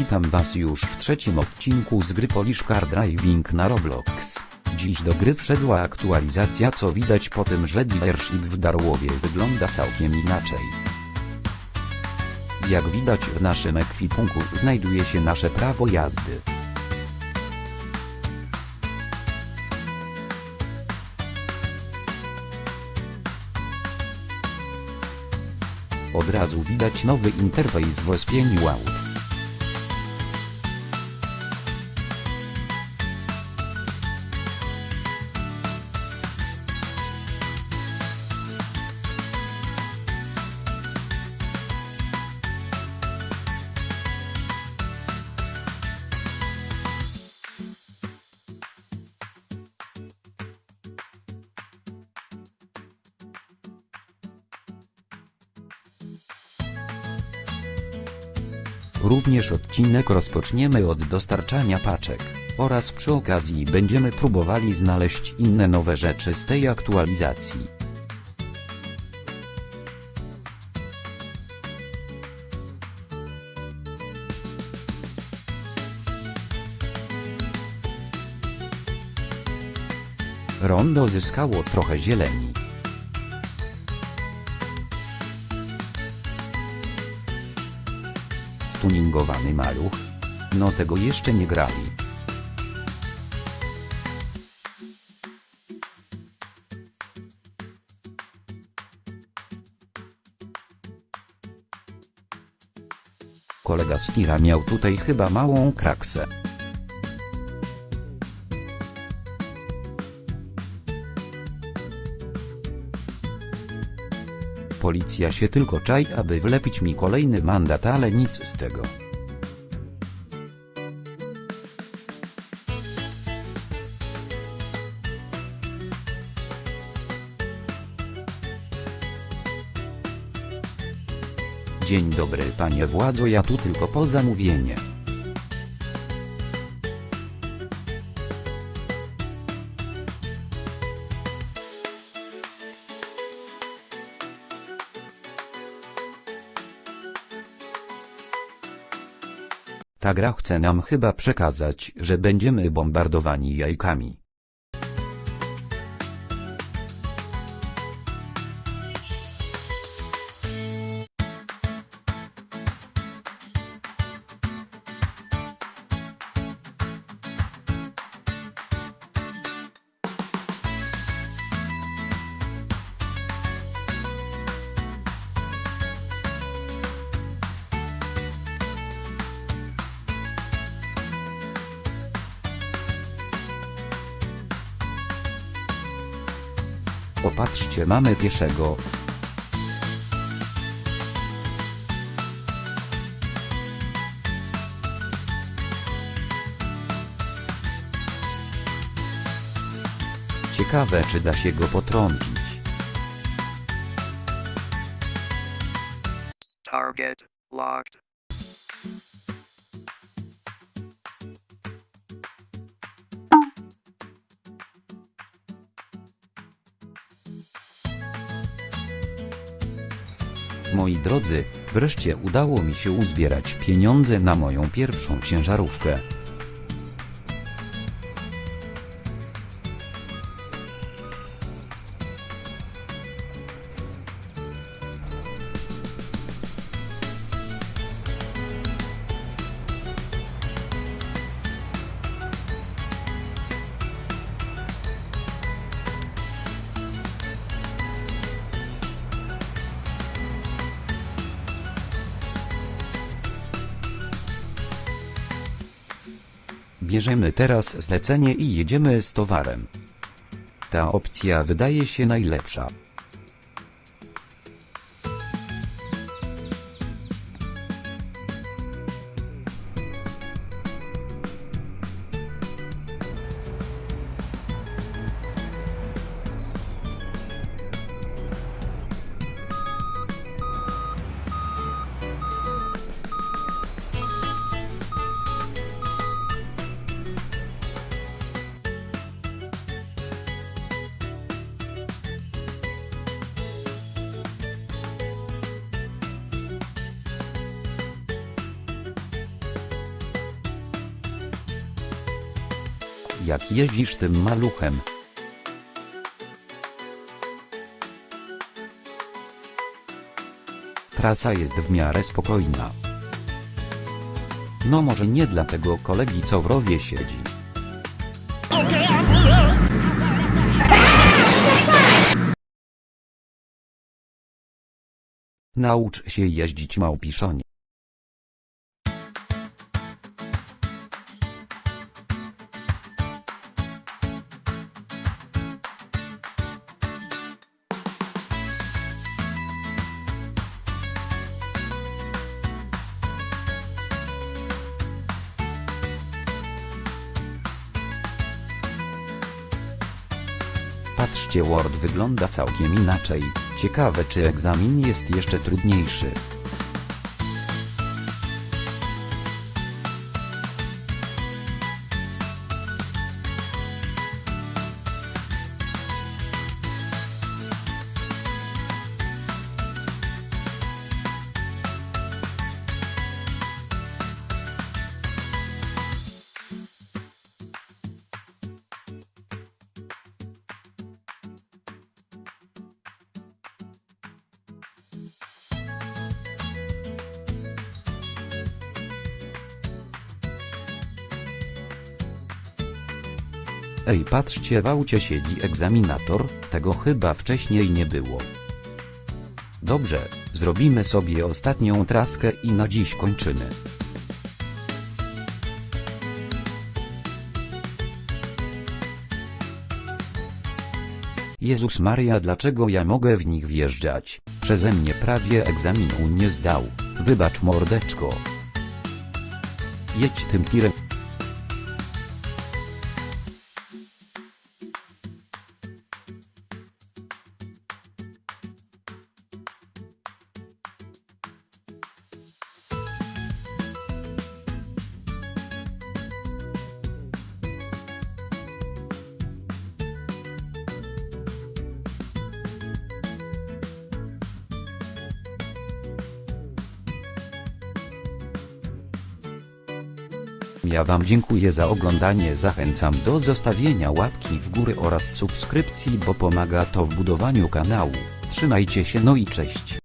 Witam was już w trzecim odcinku z gry Polish Car Driving na Roblox. Dziś do gry wszedła aktualizacja co widać po tym, że dealership w Darłowie wygląda całkiem inaczej. Jak widać w naszym ekwipunku znajduje się nasze prawo jazdy. Od razu widać nowy interfejs w ospieniu aut. Również odcinek rozpoczniemy od dostarczania paczek, oraz przy okazji będziemy próbowali znaleźć inne nowe rzeczy z tej aktualizacji. Rondo zyskało trochę zieleni. Stuningowany maluch? No tego jeszcze nie grali. Kolega Stira miał tutaj chyba małą kraksę. Policja się tylko czai, aby wlepić mi kolejny mandat, ale nic z tego. Dzień dobry panie władzo, ja tu tylko po zamówienie. Ta gra chce nam chyba przekazać, że będziemy bombardowani jajkami. Popatrzcie, mamy pieszego. Ciekawe, czy da się go potrącić. Target locked. Moi drodzy, wreszcie udało mi się uzbierać pieniądze na moją pierwszą ciężarówkę. Bierzemy teraz zlecenie i jedziemy z towarem. Ta opcja wydaje się najlepsza. Jak jeździsz tym maluchem. Trasa jest w miarę spokojna. No może nie dla tego kolegi co w rowie siedzi. Naucz się jeździć małpiszonie. Patrzcie Word wygląda całkiem inaczej. Ciekawe czy egzamin jest jeszcze trudniejszy. Ej patrzcie w aucie siedzi egzaminator, tego chyba wcześniej nie było. Dobrze, zrobimy sobie ostatnią traskę i na dziś kończymy. Jezus Maria dlaczego ja mogę w nich wjeżdżać? Przeze mnie prawie egzaminu nie zdał, wybacz mordeczko. Jedź tym tirem. Ja wam dziękuję za oglądanie zachęcam do zostawienia łapki w górę oraz subskrypcji bo pomaga to w budowaniu kanału. Trzymajcie się no i cześć.